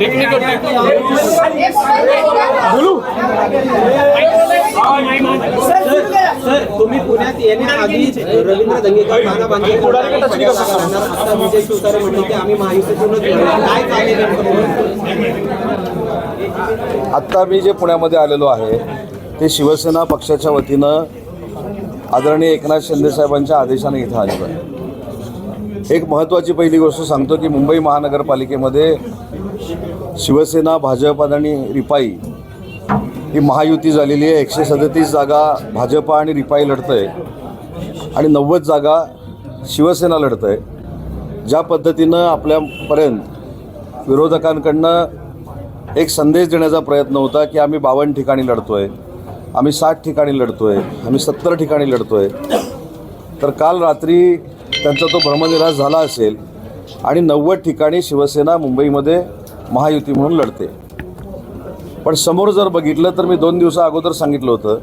Technical sir तुम्ही पुण्यात येण्याआधीच रवींद्र दंगेकर नाना आता विजय शिवतारे की आम्ही महायुतीतूनच. काय नेमकं आत्ता मी जे पुण्यामध्ये आलेलो आहे ते शिवसेना पक्षाच्या वतीनं आदरणीय एकनाथ शिंदे साहेबांच्या आदेशाने इथं आलेलो आहे. एक महत्त्वाची पहिली गोष्ट सांगतो की मुंबई महानगरपालिकेमध्ये शिवसेना भाजप आणि रिपाई ही महायुती झालेली आहे. एकशे सदतीस जागा भाजपा आणि रिपाई लढतं आहे आणि नव्वद जागा शिवसेना लढतं आहे ज्या पद्धतीनं आपल्यापर्यंत विरोधकांकडनं एक संदेश देण्याचा प्रयत्न होता की आम्ही बावन्न ठिकाणी लढतो आहे आम्ही साठ ठिकाणी लढतो आहे आम्ही सत्तर ठिकाणी लढतो आहे तर काल रात्री त्यांचा तो भ्रमनिराश झाला असेल आणि नव्वद ठिकाणी शिवसेना मुंबईमध्ये महायुती म्हणून लढते. पण समोर जर बघितलं तर मी दोन दिवसा अगोदर सांगितलं होतं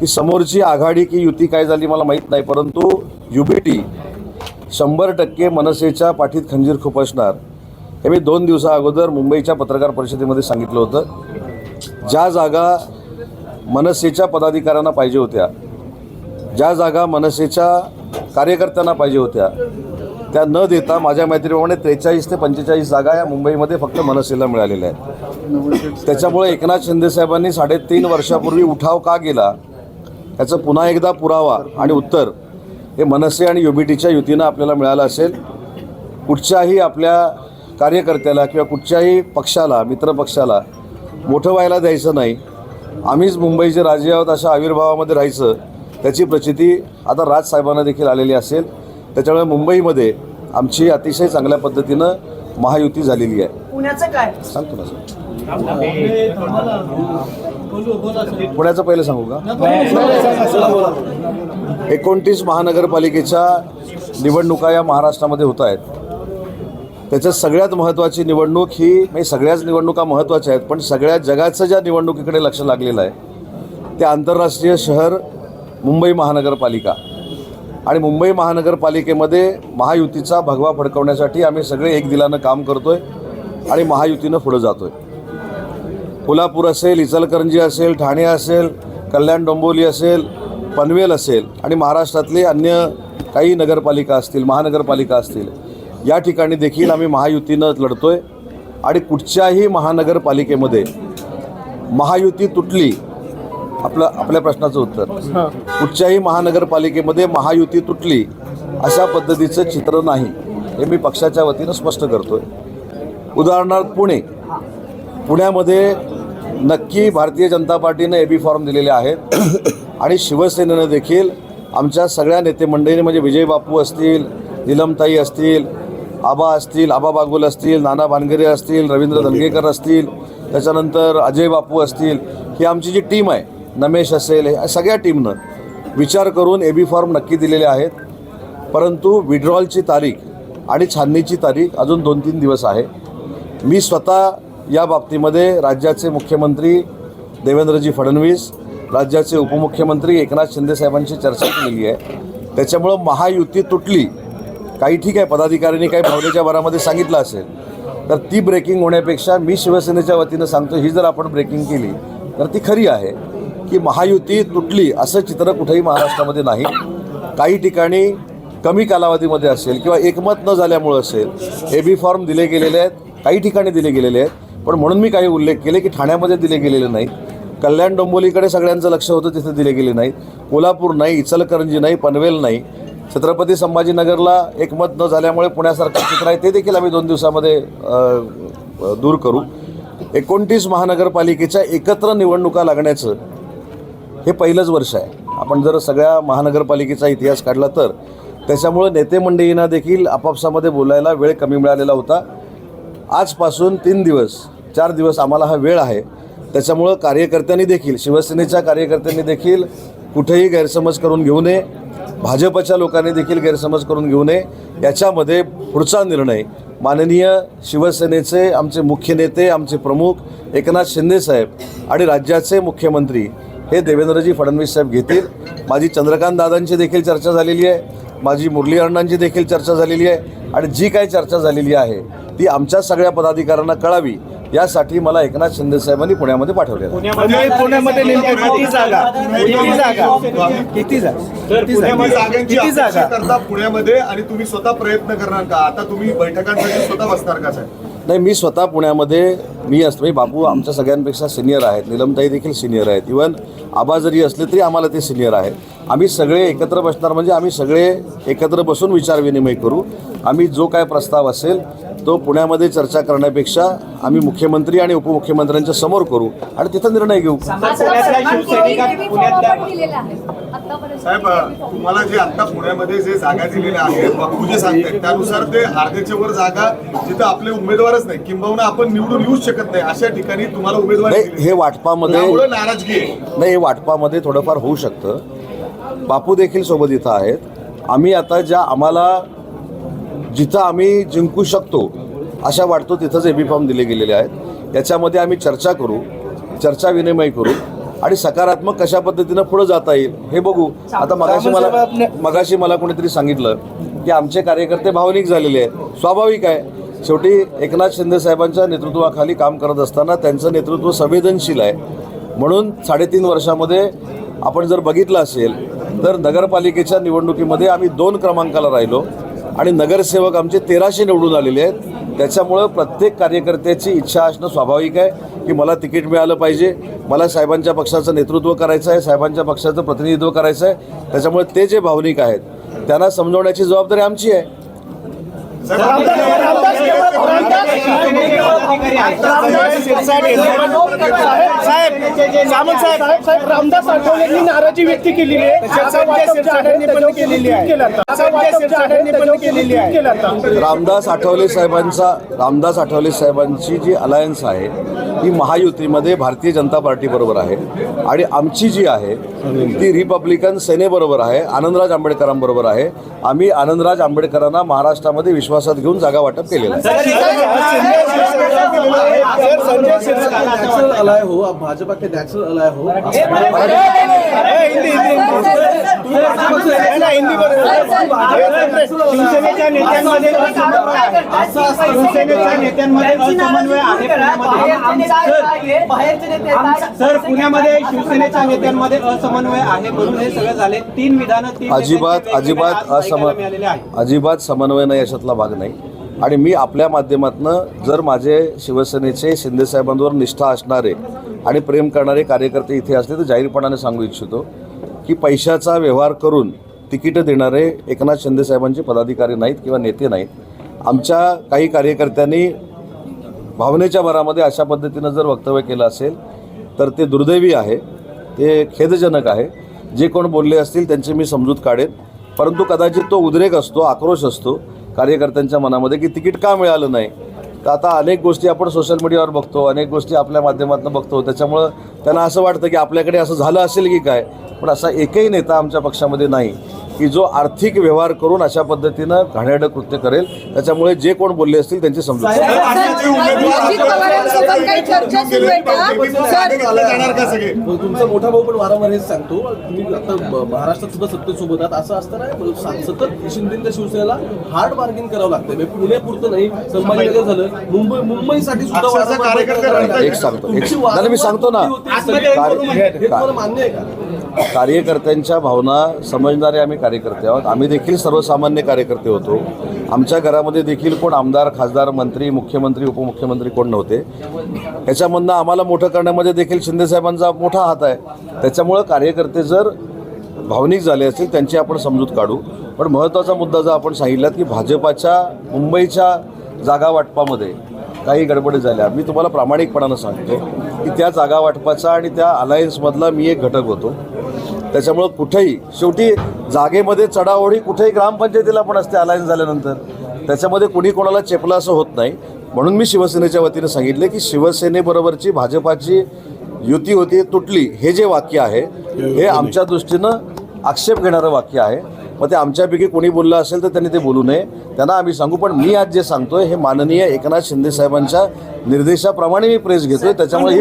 की समोरची आघाडी की युती काय झाली मला माहीत नाही परंतु युबीटी शंभर टक्के मनसेच्या पाठीत खंजीर खुपसणार हे मी दोन दिवसा अगोदर मुंबईच्या पत्रकार परिषदेमध्ये सांगितलं होतं. ज्या जागा मनसेच्या पदाधिकाऱ्यांना पाहिजे होत्या ज्या जागा मनसेच्या कार्यकर्त्यांना पाहिजे होत्या त्या न देता माझ्या माहितीप्रमाणे त्रेचाळीस ते पंचेचाळीस जागा या मुंबईमध्ये फक्त मनसेला मिळालेल्या आहेत. त्याच्यामुळे एकनाथ शिंदेसाहेबांनी साडेतीन वर्षापूर्वी उठाव का गेला याचं पुन्हा एकदा पुरावा आणि उत्तर हे मनसे आणि युबीटीच्या युतीनं आपल्याला मिळालं असेल. कुठच्याही आपल्या कार्यकर्त्याला किंवा कुठच्याही पक्षाला मित्रपक्षाला मोठं व्हायला द्यायचं नाही. आम्हीच मुंबईचे राजे आहोत अशा आविर्भावामध्ये राहायचं त्याची प्रचिती आता राजसाहेबांना देखील आलेली असेल. त्याच्यामुळे मुंबईमध्ये आमची अतिशय चांगल्या पद्धतीनं महायुती झालेली आहे. पुण्याचं काय? सांगतो ना सर. पुण्याचं पहिलं सांगू का? एकोणतीस महानगरपालिकेच्या निवडणुका या महाराष्ट्रामध्ये होत आहेत. त्याच्यात सगळ्यात महत्त्वाची निवडणूक ही म्हणजे सगळ्याच निवडणुका महत्त्वाच्या आहेत पण सगळ्या जगाचं ज्या निवडणुकीकडे लक्ष लागलेलं आहे ते आंतरराष्ट्रीय शहर मुंबई महानगरपालिका. आणि मुंबई महानगरपालिकेमध्ये महायुतीचा भगवा फडकवण्यासाठी आम्ही सगळे एक दिलानं काम करतो आहे आणि महायुतीनं पुढं जातो आहे कोल्हापूर असेल इचलकरंजी असेल ठाणे असेल कल्याण डोंबोली असेल पनवेल असेल आणि महाराष्ट्रातले अन्य काही नगरपालिका असतील महानगरपालिका असतील या ठिकाणी देखील आम्ही महायुतीनं लढतो आहे आणि कुठच्याही महानगरपालिकेमध्ये महायुती तुटली आपलं आपल्या प्रश्नाचं उत्तर. कुठच्याही महानगरपालिकेमध्ये महायुती तुटली अशा पद्धतीचं चित्र नाही. हे मी पक्षाच्या वतीनं स्पष्ट करतोय. उदाहरणार्थ पुणे. पुण्यामध्ये नक्की भारतीय जनता पार्टीनं ए बी फॉर्म दिलेले आहेत. आणि शिवसेनेनं देखील आमच्या सगळ्या नेते मंडळींनी म्हणजे विजय बापू असतील निलमताई असतील आबा असतील आबा बागुल असतील नाना भानगरे असतील रवींद्र धनगेकर असतील त्याच्यानंतर अजय बापू असतील ही आमची जी टीम आहे नमेश असेल हे सगळ्या टीमनं विचार करून ए बी फॉर्म नक्की दिलेले आहेत. परंतु विड्रॉलची तारीख आणि छाननीची तारीख अजून दोन तीन दिवस आहे. मी स्वतः या बाबतीमध्ये राज्याचे मुख्यमंत्री देवेंद्रजी फडणवीस राज्याचे उपमुख्यमंत्री एकनाथ शिंदेसाहेबांशी चर्चा केलेली आहे. त्याच्यामुळं महायुती तुटली. काही ठीक आहे पदाधिकाऱ्यांनी काही भावनेच्या भरामध्ये सांगितलं असेल. तर ती ब्रेकिंग होण्यापेक्षा मी शिवसेनेच्या वतीनं सांगतो ही जर आपण ब्रेकिंग केली तर ती खरी आहे. की महायुती तुटली असं चित्र कुठेही महाराष्ट्रामध्ये नाही. काही ठिकाणी कमी कालावधीमध्ये असेल किंवा एकमत न झाल्यामुळं असेल ए बी फॉर्म दिले गेलेले आहेत. काही ठिकाणी दिले गेलेले आहेत. पण म्हणून मी काही उल्लेख केले की ठाण्यामध्ये दिले गेलेले नाहीत. कल्याण डोंबोलीकडे सगळ्यांचं लक्ष होतं तिथे दिले गेले नाहीत. कोल्हापूर नाही इचलकरंजी नाही पनवेल नाही. छत्रपती संभाजीनगरला एकमत न झाल्यामुळे पुण्यासारखं चित्र आहे ते देखील आम्ही दोन दिवसामध्ये दूर करू. एकोणतीस महानगरपालिकेच्या एकत्र निवडणुका लागण्याचं हे पहिलंच वर्ष आहे. आपण जर सगळ्या महानगरपालिकेचा इतिहास काढला तर त्याच्यामुळं नेते मंडळींना देखील आपापसामध्ये बोलायला वेळ कमी मिळालेला होता. आजपासून तीन दिवस चार दिवस आम्हाला हा वेळ आहे. त्याच्यामुळं कार्यकर्त्यांनी देखील शिवसेनेच्या कार्यकर्त्यांनी देखील कुठेही गैरसमज करून घेऊ नये. भाजपच्या लोकांनी देखील गैरसमज करून घेऊ नये. याच्यामध्ये पुढचा निर्णय माननीय शिवसेनेचे आमचे मुख्य नेते आमचे प्रमुख एकनाथ शिंदेसाहेब आणि राज्याचे मुख्यमंत्री हे देवेंद्रजी फडणवीस साहेब घेतील. माझी चंद्रकांत दादांची देखील चर्चा झालेली आहे. माझी मुरली अण्णांची देखील चर्चा झालेली आहे. आणि जी काही चर्चा झालेली आहे ती आमच्या सगळ्या पदाधिकाऱ्यांना कळावी. यासाठी मला एकनाथ शिंदे साहेबांनी पुण्यामध्ये पाठवलेलं पुणे- पुण्यामध्ये नेमकी किती जागा? किती जागा? किती जागा? किती पुण्यामध्ये जागा? जागांची किती अपेक्षा जागा करता पुण्यामध्ये आणि तुम्ही स्वतः प्रयत्न करणार का? आता तुम्ही बैठकांसाठी स्वतः बसणार का साहेब? नाही मी स्वतः पुण्यामध्ये मी असतो मी बापू आमच्या सगळ्यांपेक्षा सिनियर आहेत. निलमताई देखील सिनियर आहेत. इवन आबा जरी असले तरी आम्हाला ते सिनियर आहेत. आम्ही सगळे एकत्र बसणार म्हणजे आम्ही सगळे एकत्र बसून विचारविनिमय करू. आम्ही जो काय प्रस्ताव असेल तो पुण्यामध्ये चर्चा करण्यापेक्षा आम्ही मुख्यमंत्री आणि उपमुख्यमंत्र्यांच्या समोर करू आणि तिथं निर्णय घेऊ. साहेब तुम्हाला जे आता पुण्यामध्ये जे जागा दिलेल्या आहेत बापू जे सांगतायत त्यानुसार ते अर्ध्याच्या वर जागा जिथं आपले उमेदवारच नाही किंबहुना आपण निवडून येऊच शकत नाही अशा ठिकाणी तुम्हाला उमेदवारी. हे वाटपामध्ये नाराजगी आहे. नाही हे वाटपामध्ये थोडंफार होऊ शकतं. बापू देखील सोबत इथं आहेत. आम्ही आता ज्या आम्हाला जिथं आम्ही जिंकू शकतो अशा वाटतो तिथंच एबी फॉर्म दिले गेलेले आहेत. याच्यामध्ये आम्ही चर्चा करू चर्चा विनिमय करू आणि सकारात्मक कशा पद्धतीनं पुढे जाता येईल हे बघू. आता मगाशी मला मगाशी मला कोणीतरी सांगितलं की आमचे कार्यकर्ते भावनिक झालेले आहेत. स्वाभाविक आहे. शेवटी एकनाथ शिंदे साहेबांच्या नेतृत्वाखाली काम करत असताना त्यांचं नेतृत्व संवेदनशील आहे. म्हणून साडेतीन वर्षामध्ये आपण जर बघितलं असेल तर नगरपालिकेच्या निवडणुकीमध्ये आम्ही दोन क्रमांकाला राहिलो. आणि नगरसेवक आमचे तेराशे निवडून आलेले आहेत. त्याच्यामुळं प्रत्येक कार्यकर्त्याची इच्छा असणं स्वाभाविक आहे की मला तिकीट मिळालं पाहिजे. मला साहेबांच्या पक्षाचं नेतृत्व करायचं आहे साहेबांच्या पक्षाचं प्रतिनिधित्व करायचं आहे. त्याच्यामुळे ते जे भावनिक आहेत त्यांना समजवण्याची जबाबदारी आमची आहे. साहेब रामदास आठवलेंनी नाराजी व्यक्त केलेली आहे रामदास आठवले साहेबांचा रामदास आठवले साहेबांची जी अलायन्स आहे ही महायुतीमध्ये भारतीय जनता पार्टीबरोबर आहे. आणि आमची जी आहे ती रिपब्लिकन सेनेबरोबर आहे आनंदराज आंबेडकरांबरोबर आहे. आम्ही आनंदराज आंबेडकरांना महाराष्ट्रामध्ये विश्वासात घेऊन जागा वाटप केलेलं आहे हो भाजपा के नेचुरल अलाय हो हिंदी हिंदी शिवसेनेच्या नेत्यांमध्ये शिवसेनेच्या नेत्यांमध्ये असमन्वय आहे पुण्यामध्ये. सर पुण्यामध्ये शिवसेनेच्या नेत्यांमध्ये असमन्वय आहे म्हणून हे सगळं झाले. तीन विधानं अजिबात अजिबात वेगवेगळे आज असम ऐकायला मिळालेले आहे अजिबात समन्वय नाही याच्यातला भाग नाही. आणि मी आपल्या माध्यमातनं जर माझे शिवसेनेचे शिंदेसाहेबांवर निष्ठा असणारे आणि प्रेम करणारे कार्यकर्ते इथे असले तर जाहीरपणाने सांगू इच्छितो की पैशाचा व्यवहार करून तिकीटं देणारे एकनाथ शिंदेसाहेबांचे पदाधिकारी नाहीत किंवा नेते नाहीत. आमच्या काही कार्यकर्त्यांनी भावनेच्या भरामध्ये अशा पद्धतीनं जर वक्तव्य केलं असेल तर ते दुर्दैवी आहे. ते खेदजनक आहे. जे कोण बोलले असतील त्यांची मी समजूत काढेन. परंतु कदाचित तो उद्रेक असतो आक्रोश असतो कार्यकर्त्यांच्या मनामध्ये की तिकीट का मिळालं नाही. तर आता अनेक गोष्टी आपण सोशल मीडियावर बघतो अनेक गोष्टी आपल्या माध्यमातून बघतो. त्याच्यामुळं त्यांना असं वाटतं की आपल्याकडे असं झालं असेल की काय? पण असा एकही नेता आमच्या पक्षामध्ये नाही. की जो आर्थिक व्यवहार करून अशा पद्धतीनं घाणेरडं कृत्य करेल त्याच्यामुळे जे कोण बोलले असतील त्यांची समजूत सगळे? तुमचा मोठा भाऊ पण वारंवार हेच सांगतो तुम्ही आता महाराष्ट्रात सुद्धा सत्तेसोबत आहात असं असतं नाही सा- सतत शिंदेच्या शिवसेनेला हार्ड बार्गेन करावं लागतं म्हणजे पुण्यापुरतं नाही संभाजीनगर झालं मुंबई मुंबईसाठी सुद्धा. एक सांगतो एक मी सांगतो ना. हे मान्य आहे का? कार्यकर्त्यांच्या भावना समजणारे आम्ही कार्यकर्ते आहोत. आम्ही देखील सर्वसामान्य कार्यकर्ते होतो. आमच्या घरामध्ये देखील कोण आमदार खासदार मंत्री मुख्यमंत्री उपमुख्यमंत्री कोण नव्हते. याच्यामधनं आम्हाला मोठं करण्यामध्ये देखील शिंदेसाहेबांचा मोठा हात आहे. त्याच्यामुळं कार्यकर्ते जर भावनिक झाले असतील त्यांची आपण समजूत काढू. पण महत्त्वाचा मुद्दा जर आपण सांगितलात की भाजपाच्या मुंबईच्या जागा वाटपामध्ये काही गडबडी झाल्या. मी तुम्हाला प्रामाणिकपणानं सांगतो की त्या जागा वाटपाचा आणि त्या अलायन्समधला मी एक घटक होतो. त्याच्यामुळं कुठेही शेवटी जागेमध्ये चढाओढी कुठेही ग्रामपंचायतीला पण असते अलायन्स झाल्यानंतर. त्याच्यामध्ये कुणी कोणाला चेपलं असं होत नाही. म्हणून मी शिवसेनेच्या वतीनं सांगितले की शिवसेनेबरोबरची भाजपाची युती होती तुटली हे जे वाक्य आहे हे आमच्या दृष्टीनं आक्षेप घेणारं वाक्य आहे. मग ते आमच्यापैकी कोणी बोललं असेल तर त्यांनी ते बोलू नये. त्यांना आम्ही सांगू पण मी आज जे सांगतोय हे माननीय एकनाथ शिंदे साहेबांच्या निर्देशाप्रमाणे मी प्रेस घेतोय. त्याच्यामुळे ही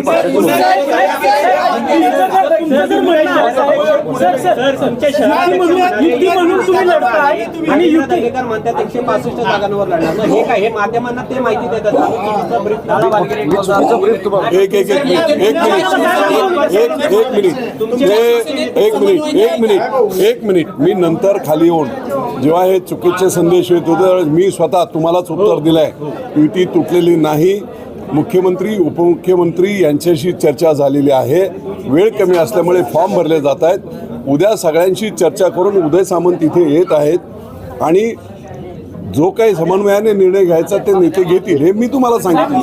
हे हे हे एक मिनिट एक मिनिट एक मिनिट मी नंतर खाली येऊन. जेव्हा हे चुकीचे संदेश येत होते त्यावेळेस मी स्वतः तुम्हालाच उत्तर दिलंय. युती तुटलेली नाही. मुख्यमंत्री उपमुख्यमंत्री यांच्याशी चर्चा झालेली आहे. वेळ कमी असल्यामुळे फॉर्म भरले जात आहेत. उद्या सगळ्यांशी चर्चा करून उदय सामंत इथे येत आहेत. आणि जो काही समन्वयाने निर्णय घ्यायचा ते नेते घेतील हे मी तुम्हाला सांगितलं.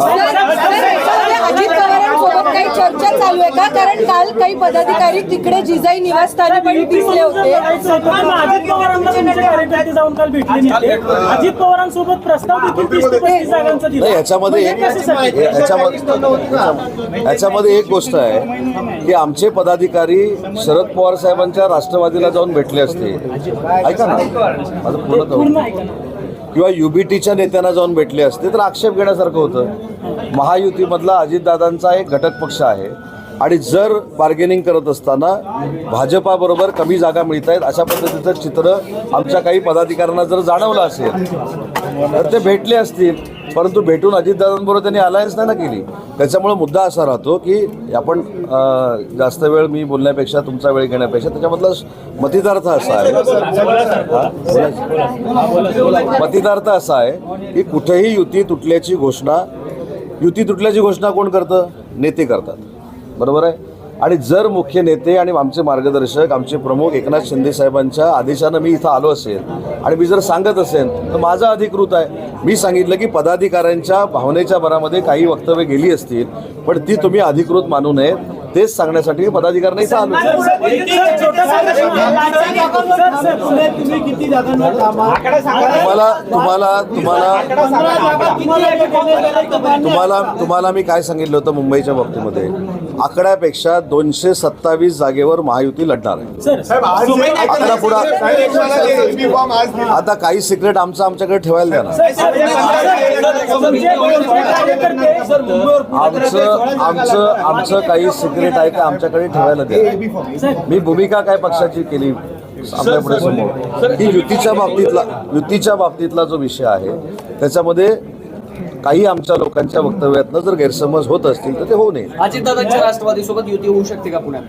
काही चर्चा चालू आहे का कारण काल काही पदाधिकारी तिकडे जिजाई निवासस्थानी पण दिसले होते अजित पवारांना तुमचे कार्यकर्ते जाऊन काल भेटले अजित पवारांसोबत प्रस्ताव देखील तीस ते पस्तीस जागांचा दिला नाही याच्यामध्ये एक म्हणजे कशासाठी? याच्यामध्ये याच्यामध्ये एक गोष्ट आहे की आमचे पदाधिकारी शरद पवार साहेबांच्या राष्ट्रवादीला जाऊन भेटले असते ऐका ना माझं पूर्ण. ऐका ना. किंवा युबीटीच्या नेत्यांना जाऊन भेटले असते तर आक्षेप घेण्यासारखं होतं. महायुतीमधला अजितदादांचा एक घटक पक्ष आहे. आणि जर बार्गेनिंग करत असताना भाजपाबरोबर कमी जागा मिळत आहेत अशा पद्धतीचं चित्र आमच्या काही पदाधिकाऱ्यांना जर जाणवलं असेल तर ते भेटले असतील. परंतु भेटून अजितदादांबरोबर त्यांनी अलायन्स नाही ना केली. त्याच्यामुळे मुद्दा असा राहतो की आपण जास्त वेळ मी बोलण्यापेक्षा तुमचा वेळ घेण्यापेक्षा त्याच्यामधला मतिदार्थ असा आहे. हा? मतिदार्थ असा आहे की कुठेही युती तुटल्याची घोषणा युती तुटल्याची घोषणा कोण करतं? नेते करतात. बरोबर आहे? आणि जर मुख्य नेते आणि आमचे मार्गदर्शक आमचे प्रमुख एकनाथ शिंदे साहेबांच्या आदेशानं मी इथं आलो असेल आणि मी जर सांगत असेल तर माझा अधिकृत आहे. मी सांगितलं की पदाधिकाऱ्यांच्या भावनेच्या भरामध्ये काही वक्तव्य गेली असतील पण ती तुम्ही अधिकृत मानू नये तेच सांगण्यासाठी किती जागांवर तुम्हाला तुम्हाला तुम्हाला तुम्हाला तुम्हाला मी काय सांगितलं होतं मुंबईच्या बाबतीमध्ये आकड्यापेक्षा दोनशे सत्तावीस जागेवर महायुती लढणार आहे. आता काही सिक्रेट आमचं आमच्याकडे ठेवायला द्या ना आमचं आमचं आमचं काही सिक्रेट आहे का आमच्याकडे ठेवायला द्या. मी भूमिका काय पक्षाची केली आपल्या पुढे समोर? की युतीच्या बाबतीतला युतीच्या बाबतीतला जो विषय आहे त्याच्यामध्ये काही आमच्या लोकांच्या वक्तव्यातनं जर गैरसमज होत असतील तर ते होऊ नये. अजितदादांच्या राष्ट्रवादी सोबत युती होऊ शकते का पुण्यात?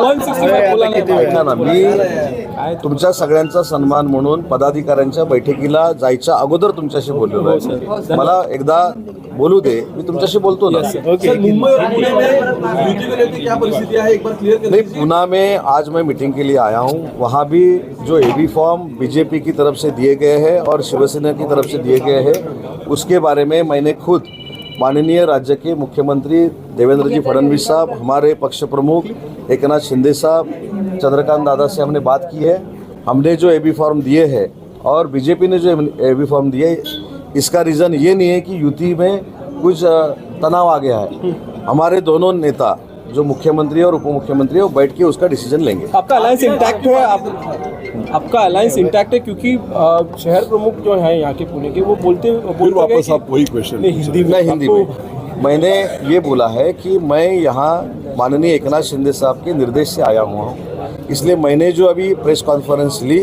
है ना. मी तुमच्या सगळ्यांचा सन्मान म्हणून पदाधिकाऱ्यांच्या बैठकीला जायच्या अगोदर तुमच्याशी बोललेलो आहे. मला एकदा बोलू दे मी तुमच्याशी बोलतो ना. नहीं पूना में आज मैं मीटिंग के लिए आया हूँ। वहाँ भी जो ए बी फॉर्म बीजेपी की तरफ़ से दिए गए हैं और शिवसेना की तरफ़ से दिए गए हैं उसके बारे में मैंने खुद माननीय राज्य के मुख्यमंत्री देवेंद्र जी फडणवीस साहब हमारे पक्ष प्रमुख एक नाथ शिंदे साहब चंद्रकांत दादा से हमने बात की है। हमने जो ए बी फॉर्म दिए हैं और बीजेपी ने जो ए बी फॉर्म दिए इसका रीज़न ये नहीं है कि युति में कुछ तनाव आ गया है। हमारे दोनों नेता जो मुख्यमंत्री और उप मुख्यमंत्री है वो बैठ के उसका डिसीज़न लेंगे। आपका अलायंस इंटैक्ट है? आप आपका अलायंस इंटैक्ट है क्योंकि शहर प्रमुख जो है यहाँ के पुणे के वो बोलते फिर बोलते वापस आप वही क्वेश्चन हिंदी में हिंदी में। मैंने ये बोला है कि मैं यहाँ माननीय एकनाथ शिंदे साहब के निर्देश से आया हुआ हूँ। इसलिए मैंने जो अभी प्रेस कॉन्फ्रेंस ली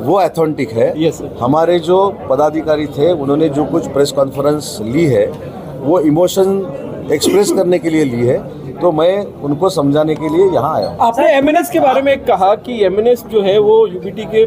वो एथेंटिक है। Yes, हमारे जो पदाधिकारी थे उन्होंने जो कुछ प्रेस कॉन्फ्रेंस ली है वो इमोशन एक्सप्रेस करने के लिए ली है तो मैं उनको समझाने के लिए यहाँ आया हूँ। आपने एमएनएस के बारे में कहा कि एमएनएस जो है वो यूबीटी के